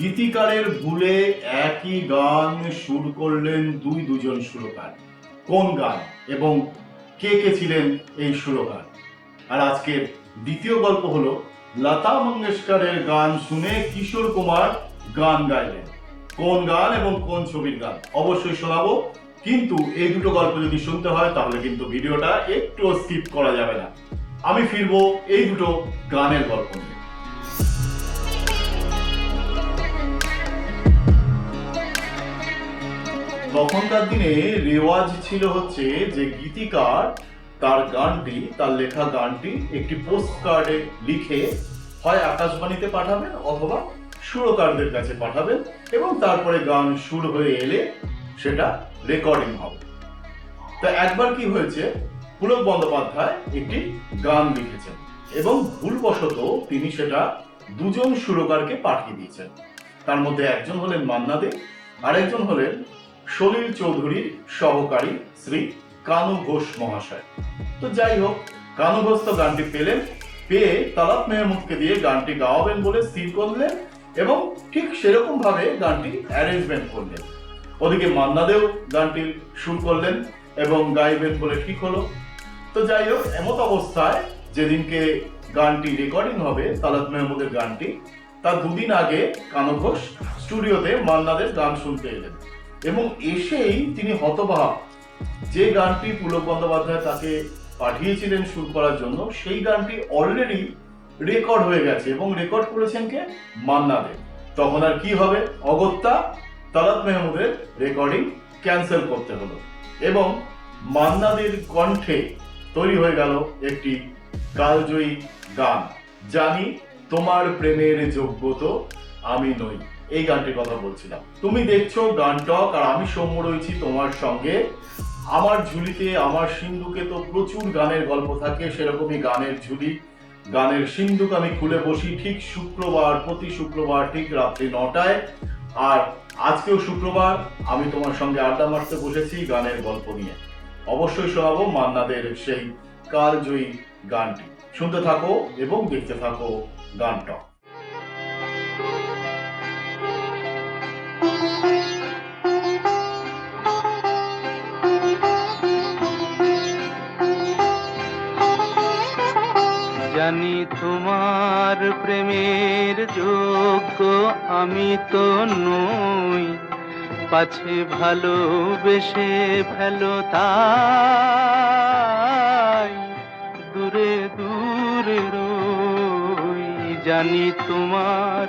গীতিকারের ভুলে একই গান সুর করলেন দুই দুজন সুরকার। কোন গান এবং কে কে ছিলেন এই সুরকার? আর আজকের দ্বিতীয় গল্প হলো লতা মঙ্গেশকরের গান শুনে কিশোর কুমার গান গাইলেন। কোন গান এবং কোন ছবির গান? অবশ্যই শোনাবো। কিন্তু এই দুটো গল্প যদি শুনতে হয়, তাহলে কিন্তু ভিডিওটা একটু স্কিপ করা যাবে না। আমি ফিরবো এই দুটো গানের গল্প নিয়ে। তখনকার দিনে রেওয়াজ ছিল হচ্ছে যে গীতিকার তার গানটি, তার লেখা গানটি একটি পোস্ট কার্ডে লিখে হয় আকাশবাণীতে পাঠাবেন অথবা সুরকারদের কাছে পাঠাবেন এবং তারপরে গান সুর হয়ে এলে সেটা রেকর্ডিং হবে। তা একবার কি হয়েছে? পুলক বন্দ্যোপাধ্যায় একটি গান লিখেছেন এবং ভুলবশত তিনি সেটা দুজন সুরকারকে পাঠিয়ে দিয়েছেন। তার মধ্যে একজন হলেন মান্না দে, আরেকজন হলেন সলিল চৌধুরীর সহকারী শ্রী কানু ঘোষ মহাশয়। তো যাই হোক, কানু ঘোষ তো গানটি পেলেন, পেয়ে তালাত মেহমুদকে দিয়ে গানটি গাওয়াবেন বলে স্থির করলেন এবং ঠিক সেরকম ভাবে গানটি অ্যারেঞ্জমেন্ট করলেন। ওদিকে মান্নাদেও গানটি সুর করলেন এবং গাইবেন বলে ঠিক হলো। তো যাই হোক, এমত অবস্থায় যেদিনকে গানটি রেকর্ডিং হবে তালাত মেহমুদের গানটি, তার দুদিন আগে কানু ঘোষ স্টুডিওতে মান্নাদের গান শুনতে এলেন। এবং এসেই তিনি হতবাক। যে গানটি পুলক বন্দ্যোপাধ্যায় তাকে পাঠিয়েছিলেন সুর করার জন্য, সেই গানটি অলরেডি রেকর্ড হয়ে গেছে এবং রেকর্ড করেছেন কে? মান্না দে। তখন আর কি হবে? অগত্যা তালাত মেহমুদের রেকর্ডিং ক্যান্সেল করতে হলো। এবং মান্নাদের কণ্ঠে তৈরি হয়ে গেল একটি কালজয়ী গান। জানি তোমার প্রেমের যোগ্যত আমি নই। এই গানটির কথা বলছিলাম। তুমি দেখছ গান টক, আর আমি সৌম্য রয়েছি তোমার সঙ্গে। আমার ঝুলিতে, আমার সিন্ধুকে তো প্রচুর গানের গল্প থাকে, সেরকমই গানের ঝুলি। গানের সিন্ধুক আমি খুলে বসি ঠিক শুক্রবার, প্রতি শুক্রবার ঠিক রাত্রি নটায়। আর আজকেও শুক্রবার, আমি তোমার সঙ্গে আড্ডা মারতে বসেছি গানের গল্প নিয়ে। অবশ্যই শোনাবো মান্নাদের সেই কালজয়ী গানটি। শুনতে থাকো এবং দেখতে থাকো গানটা জানি তোমার প্রেমের যোগ্য, আমি তো নই। পাছে ভালোবেসে ফেলো তাই, দূরে দূরে রই। জানি তোমার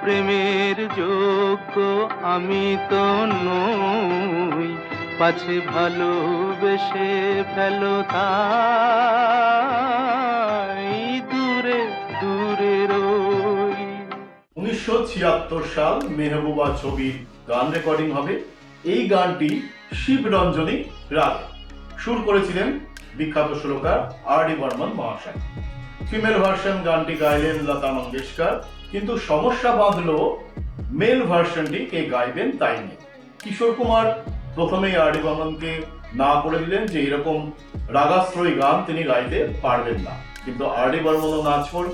প্রেমের যোগ্য, আমি তো নই। পাছে ভালোবেসে ফেলো তাই উনিশশো ছিয়াত্তর সাল মেহবুবা ছবির গান রেকর্ডিং হবে। এই গানটি শিবরঞ্জনী সুর করেছিলেন বিখ্যাত সুরকার আর ডি বর্মন মহাশয়। ফিমেল ভার্সন গানটি গাইলেন লতা মঙ্গেশকর, কিন্তু সমস্যা বাঁধলো মেল ভার্সনটি কে গাইবেন তাই নিয়ে। কিশোর কুমার প্রথমেই আর ডি বর্মনকে না করে দিলেন যে এরকম রাগাশ্রয়ী গান তিনি গাইতে পারবেন না। কিন্তু আর ডি বর্মনও না ছোড়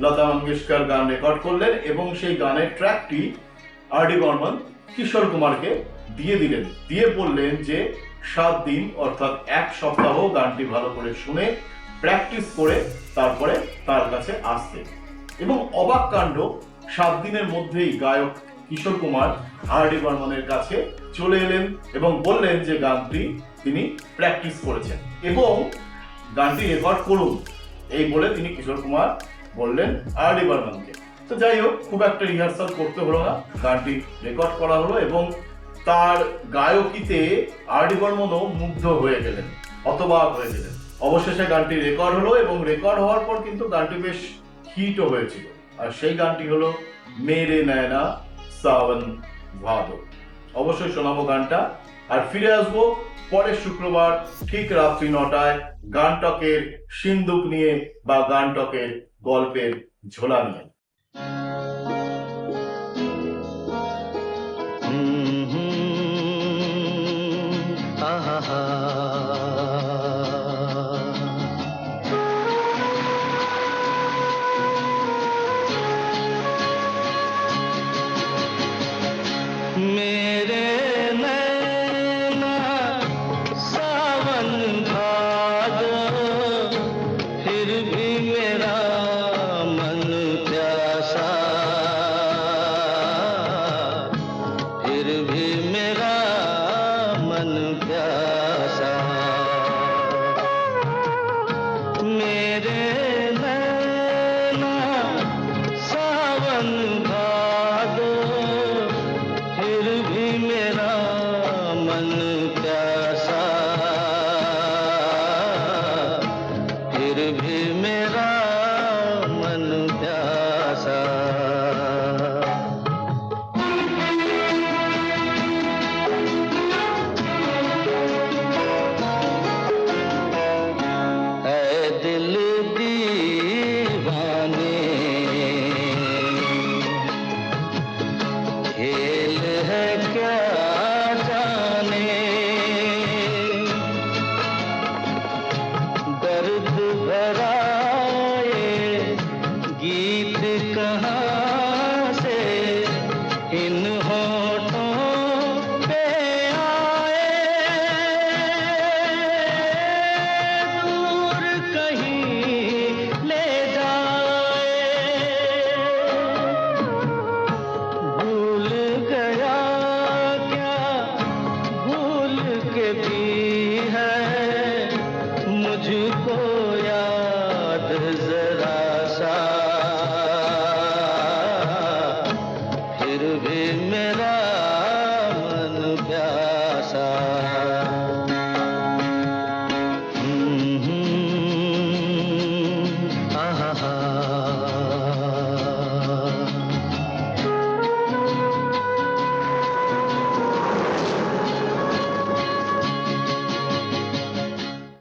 লতা মঙ্গেশকর গান রেকর্ড করলেন এবং সেই গানের ট্র্যাকটি আর ডি বর্মন কিশোর কুমারকে দিয়ে দিলেন। দিয়ে বললেন যে, সাত দিন অর্থাৎ এক সপ্তাহ গানটি ভালো করে শুনে প্র্যাকটিস করে তারপরে তার কাছে আসতে। এবং অবাক কাণ্ড, সাত দিনের মধ্যেই গায়ক কিশোর কুমার আর ডি বর্মনের কাছে চলে এলেন এবং বললেন যে, গানটি তিনি প্র্যাকটিস করেছেন। এবং গানটি রেকর্ড করুন, এই বলে তিনি কিশোর কুমার বললেন, আর ডি বর্মনকে তো যাই হোক, খুব একটা রিহার্সাল করতে হলো না। গানটি রেকর্ড করা হলো এবং তার গায়কিতে আর ডি বর্মনও মুগ্ধ হয়ে গেলেন, হতবাক হয়ে গেলেন। অবশেষে গানটি রেকর্ড হলো এবং রেকর্ড হওয়ার পর কিন্তু গানটি বেশ হিটও হয়েছিল। আর সেই গানটি হলো মেরে নয়না সাবন ভাদো। অবশ্যই শোনাবো গানটা। আর ফিরে আসব পরের শুক্রবার ঠিক রাত্রি নটায় গানটকের সিন্দুক নিয়ে বা গানটকের গল্পের ঝোলা নিয়ে। फिर भी मेरा मन प्यासा। फिर भी मेरा मन प्यासा। मेरे नैना सावन भादो फिर भी मेरा मन खेल है क्या?